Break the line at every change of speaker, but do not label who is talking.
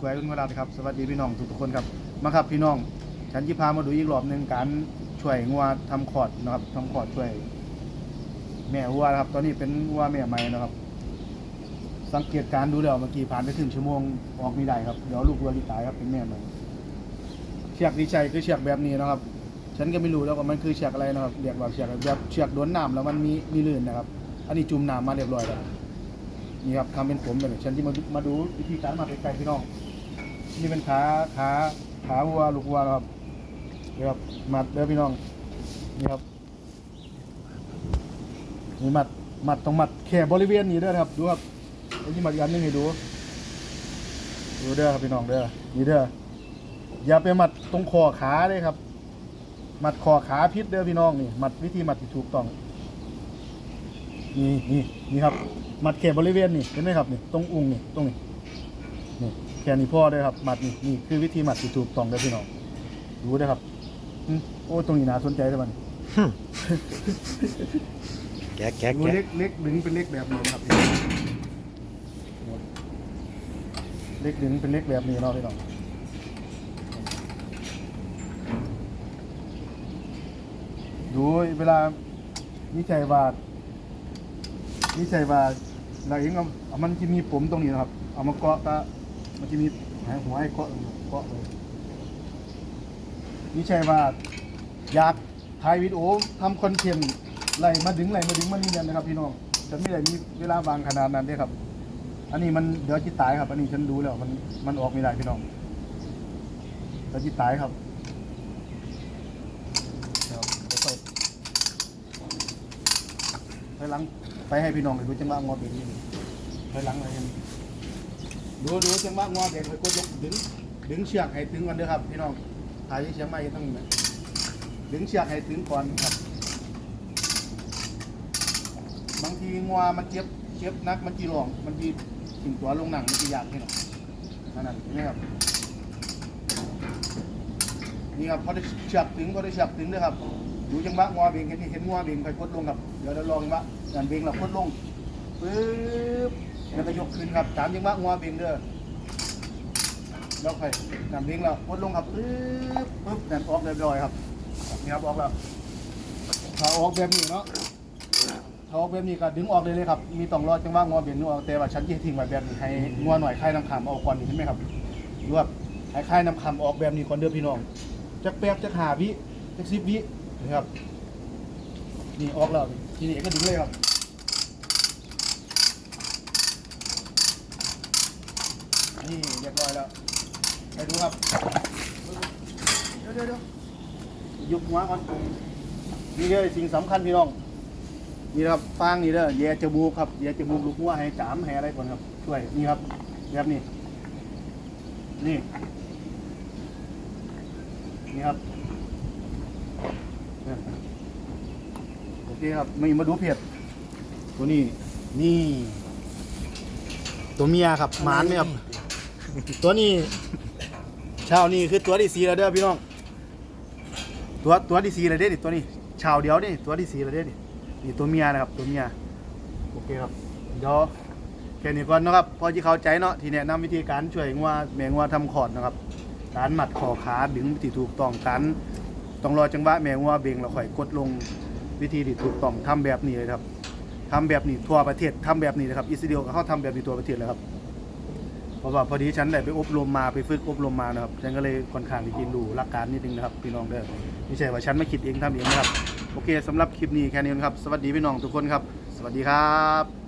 กวยคุณวราครับสวัสดีพี่น้องทุกๆคนครับมาครับพี่น้อง ฉันจะพามาดูอีกรอบหนึ่งการช่วยงัวทำคลอดนะครับทำคลอดช่วย แม่วัวนะครับ ตอนนี้เป็นวัวแม่ใหม่นะครับ สังเกตการดูแล้วเมื่อกี้ผ่านไปถึงชั่วโมงออกไม่ได้ครับเดี๋ยวลูกวัวที่ตายครับเป็นแม่ใหม่เชือกที่ใช้คือเชือกแบบนี้นะครับ ฉันก็ไม่รู้แล้วว่ามันคือเชือกอะไรนะครับเรียกว่าเชือกแบบเชือกโดนน้ำแล้วมันมีมีลื่นนะครับ อันนี้จุ่มน้ำมาเรียบร้อยแล้วนี่ครับทำเป็นผมแบบฉันที่มาดูมาดูวิธีการมาไกลๆพี่น้อง นี่เป็นขาขาขาวัวลูกวัวนะครับนี่ครับมัดเด้อพี่น้องนี่ครับนี่มัดมัดต้องมัดแค่บริเวณนี้เด้อครับดูครับไอ้ที่มัดอีกอันนึงให้ดูดูเด้อครับพี่น้องเด้อนี่เด้ออย่าไปมัดตรงคอขาเลยครับ มัดคอขาพิษเด้อพี่น้องนี่มัดวิธีมัดที่ถูกต้องนี่นี่นี่ครับ มัดแค่บริเวณนี่เห็นไหมครับนี่ตรงอุ้งนี่ตรงนี้ ค่นี้พ่อเด้อครับมัดนี่นี่คือวิธีมัดที่ถูกต้องเด้อพี่น้องรู้เด้อครับอืมโอ้ตรงนี้น่าสนใจเด้อมัน
แกะแกะ
ดู
แกะ
เล็กเล็กดึงเป็นเล็กแบบนี้นะครับเล็กดึงเป็นเล็กแบบนี้เนาะพี่น้องดูเวลานิจัยวาดนิจัยวาดเราเองเอาเอามันจะมีผมตรงนี้นะครับ เอามาเกาะตา มันจะมีหายหัวให้เกาะเกาะเลยนิจัยวาอยากถ่ายวิดีโอทำคอนเทนต์ไล่มาดึงไล่มาดึงมันนี่นะครับ พี่น้องฉันไม่ได้มีเวลาวางขนาดนั้นเด้ครับ อันนี้มันเดี๋ยวจิตตายครับ อันนี้ฉันดูแล้วมันมันออกไม่ได้พี่น้องเดี๋ยวจิตตายครับเดี๋ยวเดี๋ยวเปิดไปหลังไปให้พี่น้องดูจังหวะงอเบรกนี่ไปหลังอะไรกัน ดูดูจังหวะงอเบรกไปกดยกดึงดึงเชือกให้ถึงก่อนเด้อครับพี่น้องถ่ายเชือกไม่ต้องนะดึงเชือกให้ถึงก่อนครับ บางทีงัวมันเจ็บเจ็บนักมันจีหลองมันจีถึงตัวลงหนังมันจียากให้หน่อยนั่นนั่นนี่ครับนี่ครับพอได้เชือกถึงพอได้เชือกถึงด้วยครับดูจังหวะงัวเบงเห็นนี่เห็นงัวเบงไปกดลงครับเดี๋ยวเราลองจังหวะงานเบงเรากดลงปึ๊บ แล้วก็ยกขึ้นครับตามจังหวะงัวเบงเด้อแล้วค่อยงานเบงเรากดลงครับปึ๊บปึ๊บนั่นออกเรียบร้อยครับนี่ครับออกแล้วถ้าออกแบบนี้เนาะถ้าออกแบบนี้ก็ดึงออกเลยเลยครับ มีต้องรอจังหวะงอเบียนนัวแต่ว่าฉันจะทิ้งไว้แบบนี้ให้งัวหน่อยคลายน้ำขามออกก่อนนี่เห็นไหมครับรวบให้คลายน้ำขามออกแบบนี้ก่อนเด้อพี่น้องจักแป๊บจักหาวิจักสิบวินะครับนี่ออกแล้วทีนี้ก็ดึงเลยครับ นี่เรียบร้อยแล้วไปดูครับเดี๋ยวเดี๋ยวเดี๋ยวยุบหัวก่อนนี่เลยสิ่งสำคัญพี่น้องนี่ครับฟางนี่เด้อแย่จมูกครับแย่จมูกลูกหัวให้จามให้อะไรก่อนครับ ช่วยนี่ครับแบบนี้นี่นี่ครับโอเคครับมามาดูเพจตัวนี้นี่ ตัวเมียครับหมานไหมครับ ตัวนี้เช้านี่คือตัวที่สีแล้วเด้อพี่น้อง ตัวตัวที่สีแล้วเด้ดิตัวนี้เช้าเดียวนี่ตัวที่สีแล้วเด้ดินี่ตัวเมียนะครับตัวเมียโอเคครับเดี๋ยวแค่นี้ก่อนนะครับพอที่เข้าใจเนาะที่แนะนำวิธีการช่วยงัวแมงงัวทำขอดนะครับ การหมัดคอขาดึงที่ถูกต้องการต้องรอจังหวะแมงงัวเบ่งแล้วค่อยกดลงวิธีที่ถูกต้องทำแบบนี้เลยครับทำแบบนี้ทั่วประเทศทำแบบนี้นะครับอิสราเอลก็เขาทำแบบนี้ทั่วประเทศเลยครับ ราะว่าพอดีฉันได้ไปอบรมมาไปฝึกอบรมมานะครับฉันก็เลยค่อนข้างที่จะรู้หลักการนิดนึงนะครับพี่น้องเด้อไม่ใช่ว่าฉันไม่คิดเองทำเองนะครับโอเคสำหรับคลิปนี้แค่นี้นะครับ สวัสดีพี่น้องทุกคนครับ สวัสดีครับ